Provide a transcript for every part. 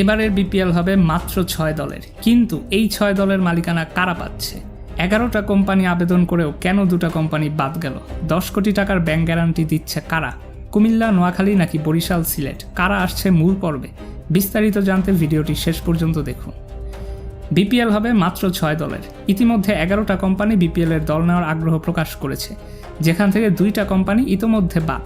এবারের বিপিএল হবে মাত্র ছয় দলের। কিন্তু এই ছয় দলের মালিকানা কারা পাচ্ছে? এগারোটা কোম্পানি আবেদন করেও কেন দুটা কোম্পানি বাদ গেল? দশ কোটি টাকার ব্যাংক গ্যারান্টি দিচ্ছে কারা? কুমিল্লা, নোয়াখালী নাকি বরিশাল, সিলেট? কারা আসছে মূল পর্বে? বিস্তারিত জানতে ভিডিওটি শেষ পর্যন্ত দেখুন। বিপিএল হবে মাত্র ছয় দলের। ইতিমধ্যে এগারোটা কোম্পানি বিপিএল এর দল নেওয়ার আগ্রহ প্রকাশ করেছে। যেখান থেকে দুইটা কোম্পানি ইতোমধ্যে বাদ।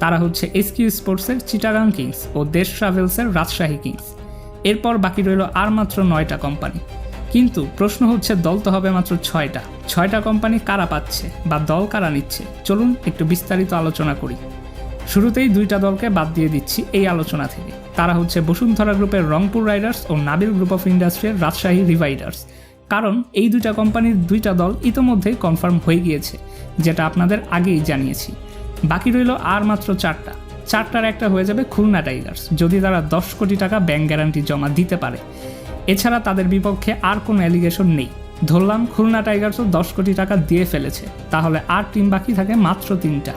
তারা হচ্ছে এসকিউ স্পোর্টসের চিটাগাং কিংস ও দেশ ট্রাভেলসের রাজশাহী কিংস। এরপর বাকি রইল আর মাত্র নয়টা কোম্পানি। কিন্তু প্রশ্ন হচ্ছে, দল তো হবে মাত্র ছয়টা। ছয়টা কোম্পানি কারা পাচ্ছে বা দল কারা নিচ্ছে? চলুন একটু বিস্তারিত আলোচনা করি। শুরুতেই দুইটা দলকে বাদ দিয়ে দিচ্ছি এই আলোচনা থেকে। তারা হচ্ছে বসুন্ধরা গ্রুপের রংপুর রাইডার্স ও নাবিল গ্রুপ অফ ইন্ডাস্ট্রির রাজশাহী রিভাইডার্স। কারণ এই দুইটা কোম্পানির দুইটা দল ইতোমধ্যেই কনফার্ম হয়ে গিয়েছে, যেটা আপনাদের আগেই জানিয়েছি। বাকি রইল আর মাত্র চারটা। চারটার একটা হয়ে যাবে খুলনা টাইগার্স, যদি তারা দশ কোটি টাকা ব্যাংক গ্যারান্টি জমা দিতে পারে। এছাড়া তাদের বিপক্ষে আর কোনো অ্যালিগেশন নেই। ধরলাম খুলনা টাইগার্সও দশ কোটি টাকা দিয়ে ফেলেছে, তাহলে আর টিম বাকি থাকে মাত্র তিনটা।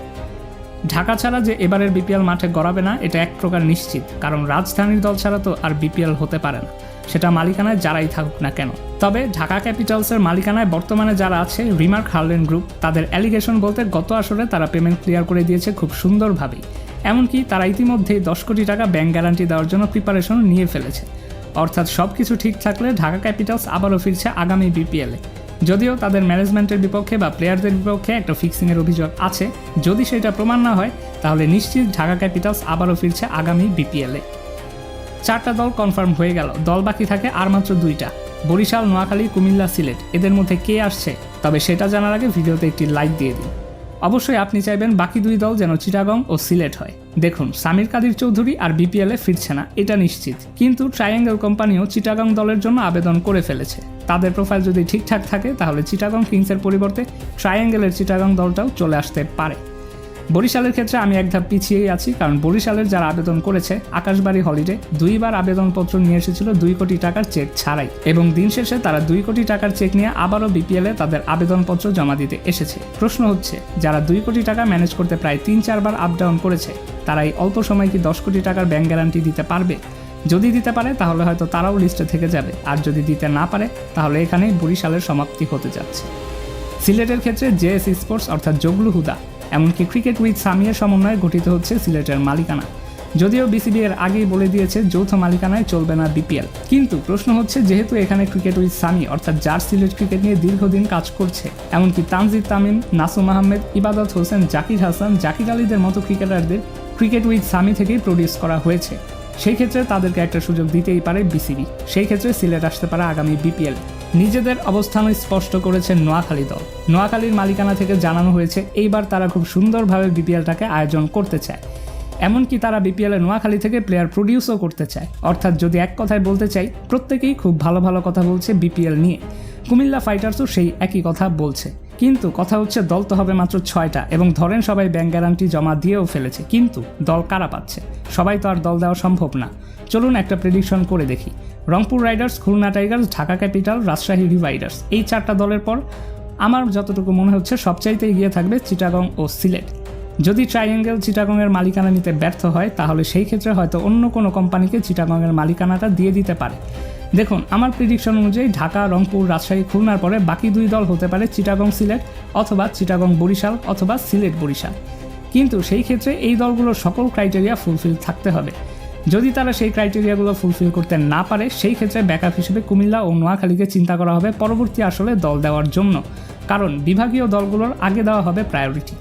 ঢাকা ছাড়া যে এবারের বিপিএল মাঠে গড়াবে না, এটা এক প্রকার নিশ্চিত, কারণ রাজধানীর দল ছাড়া তো আর বিপিএল হতে পারে না। সেটা মালিকানায় যারাই থাকুক না কেন। তবে ঢাকা ক্যাপিটালসের মালিকানায় বর্তমানে যারা আছে, রিমার্ক হার্লেন গ্রুপ, তাদের অ্যালিগেশন বলতে গত আসরে তারা পেমেন্ট ক্লিয়ার করে দিয়েছে খুব সুন্দরভাবেই। এমনকি তারা ইতিমধ্যেই দশ কোটি টাকা ব্যাংক গ্যারান্টি দেওয়ার জন্য প্রিপারেশন নিয়ে ফেলেছে। অর্থাৎ সব কিছু ঠিক থাকলে ঢাকা ক্যাপিটালস আবারও ফিরছে আগামী বিপিএলে যদিও তাদের ম্যানেজমেন্টের বিপক্ষে বা প্লেয়ারদের বিপক্ষে একটা ফিক্সিংয়ের অভিযোগ আছে। যদি সেটা প্রমাণ না হয়, তাহলে নিশ্চিত ঢাকা ক্যাপিটালস আবারও ফিরছে আগামী বিপিএলে চারটা দল কনফার্ম হয়ে গেল। দল বাকি থাকে আর মাত্র দুইটা। বরিশাল, নোয়াখালী, কুমিল্লা, সিলেট। এদের মধ্যে কে আসছে? তবে সেটা জানার আগে ভিডিওতে একটি লাইক দিয়ে দিন। অবশ্যই আপনি চাইবেন বাকি দুই দল যেন চিটাগং ও সিলেট হয়। দেখুন, সামির কাদির চৌধুরী আর বিপিএলে ফিরছে না, এটা নিশ্চিত। কিন্তু ট্রায়াঙ্গেল কোম্পানিও চিটাগং দলের জন্য আবেদন করে ফেলেছে। তাদের প্রোফাইল যদি ঠিকঠাক থাকে, তাহলে চিটাগং কিংসের পরিবর্তে ট্রায়াঙ্গেলের চিটাগং দলটাও চলে আসতে পারে। বরিশালের ক্ষেত্রে আমি এক ধাপ পিছিয়েই আছি, কারণ বরিশালের যারা আবেদন করেছে, আকাশবাড়ি হলিডে দুইবার আবেদনপত্র নিয়ে এসেছিল দুই কোটি টাকার চেক ছাড়াই এবং দিন শেষে তারা দুই কোটি টাকার চেক নিয়ে আবারও বিপিএলে তাদের আবেদনপত্র জমা দিতে এসেছে। প্রশ্ন হচ্ছে, যারা দুই কোটি টাকা ম্যানেজ করতে প্রায় তিন চারবার আপ ডাউন করেছে, তারা এই অল্প সময় কি দশ কোটি টাকার ব্যাংক গ্যারান্টি দিতে পারবে? যদি দিতে পারে, তাহলে হয়তো তারাও লিস্টে থেকে যাবে। আর যদি দিতে না পারে, তাহলে এখানেই বরিশালের সমাপ্তি হতে যাচ্ছে। সিলেটের ক্ষেত্রে জেএস স্পোর্টস অর্থাৎ জগলু হুদা এমনকি ক্রিকেট উইথ সামিয়ার সমন্বয়ে গঠিত হচ্ছে সিলেটের মালিকানা। যদিও বিসিবি এর আগেই বলে দিয়েছে, যৌথ মালিকানায় চলবে না বিপিএল কিন্তু প্রশ্ন হচ্ছে, যেহেতু এখানে ক্রিকেট উইথ সামি, অর্থাৎ যার সিলেট ক্রিকেট নিয়ে দীর্ঘদিন কাজ করছে, এমনকি তানজিদ তামিম, নাসুম আহমেদ, ইবাদত হোসেন, জাকির হাসান, জাকির আলীদের মতো ক্রিকেটারদের ক্রিকেট উইথ সামি থেকেই প্রডিউস করা হয়েছে। সেই ক্ষেত্রে তাদেরকে একটা সুযোগ দিতেই পারে বিসিবি। সেই ক্ষেত্রে সিলেট আসতে পারে আগামী বিপিএল। নিজেদের অবস্থানও স্পষ্ট করেছে নোয়াখালী দল। নোয়াখালীর মালিকানা থেকে জানানো হয়েছে, এইবার তারা খুব সুন্দরভাবে বিপিএলটাকে আয়োজন করতে চায়। এমনকি তারা বিপিএলে নোয়াখালী থেকে প্লেয়ার প্রডিউসও করতে চায়। অর্থাৎ যদি এক কথায় বলতে চাই, প্রত্যেকেই খুব ভালো ভালো কথা বলছে বিপিএল নিয়ে। কুমিল্লা ফাইটার্সও সেই একই কথা বলছে। কিন্তু কথা হচ্ছে দল তো হবে মাত্র ছয়টা এবং ধরেন সবাই ব্যাঙ্ক গ্যারান্টি জমা দিয়েও ফেলেছে, কিন্তু দল কারা পাচ্ছে? সবাই তো আর দল দেওয়া সম্ভব না। চলুন একটা প্রেডিকশন করে দেখি। Rangpur riders Khulna tigers Dhaka capital Rajshahi রিভাইডার্স এই চারটা দলের পর আমার যতটুকু মনে হচ্ছে সবচাইতে এগিয়ে থাকবে চিটাগং ও সিলেট। যদি ট্রাইঅ্যাঙ্গেল চিটাগংয়ের মালিকানা নিতে ব্যর্থ হয়, তাহলে সেই ক্ষেত্রে হয়তো অন্য কোনো কোম্পানিকে চিটাগংয়ের মালিকানাটা দিয়ে দিতে পারে। দেখুন, আমার প্রিডিকশন অনুযায়ী ঢাকা, রংপুর, রাজশাহী, খুলনার পরে বাকি দুই দল হতে পারে চিটাগং সিলেট অথবা চিটাগং বরিশাল অথবা সিলেট বরিশাল। কিন্তু সেই ক্ষেত্রে এই দলগুলোর সকল ক্রাইটেরিয়া ফুলফিল থাকতে হবে। যদি তারা সেই ক্রাইটেরিয়াগুলো ফুলফিল করতে না পারে, সেই ক্ষেত্রে ব্যাকআপ হিসেবে কুমিল্লা ও নোয়াখালীকে চিন্তা করা হবে পরবর্তী আসলে দল দেওয়ার জন্য। কারণ বিভাগীয় দলগুলোর আগে দেওয়া হবে প্রায়োরিটি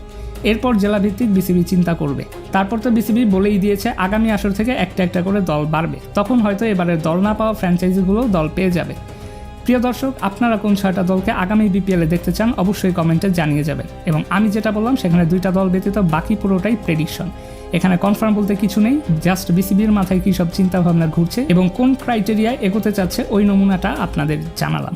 এরপর জেলাভিত্তিক বিসিবি চিন্তা করবে। তারপর তো বিসিবি বলেই দিয়েছে, আগামী আসর থেকে একটা একটা করে দল বাড়বে। তখন হয়তো এবারে দল না পাওয়া ফ্র্যাঞ্চাইজিগুলো দল পেয়ে যাবে। প্রিয় দর্শক, আপনারা কোন ছয়টা দলকে আগামী বিপিএলে দেখতে চান অবশ্যই কমেন্টে জানিয়ে যাবেন। এবং আমি যেটা বললাম, সেখানে দুইটা দল ব্যতীত বাকি পুরোটাই প্রেডিকশন এখানে কনফার্ম বলতে কিছু নেই জাস্ট বিসিবির মাথায় কী সব চিন্তাভাবনা ঘুরছে এবং কোন ক্রাইটেরিয়ায় এগোতে চাচ্ছে ওই নমুনাটা আপনাদের জানালাম।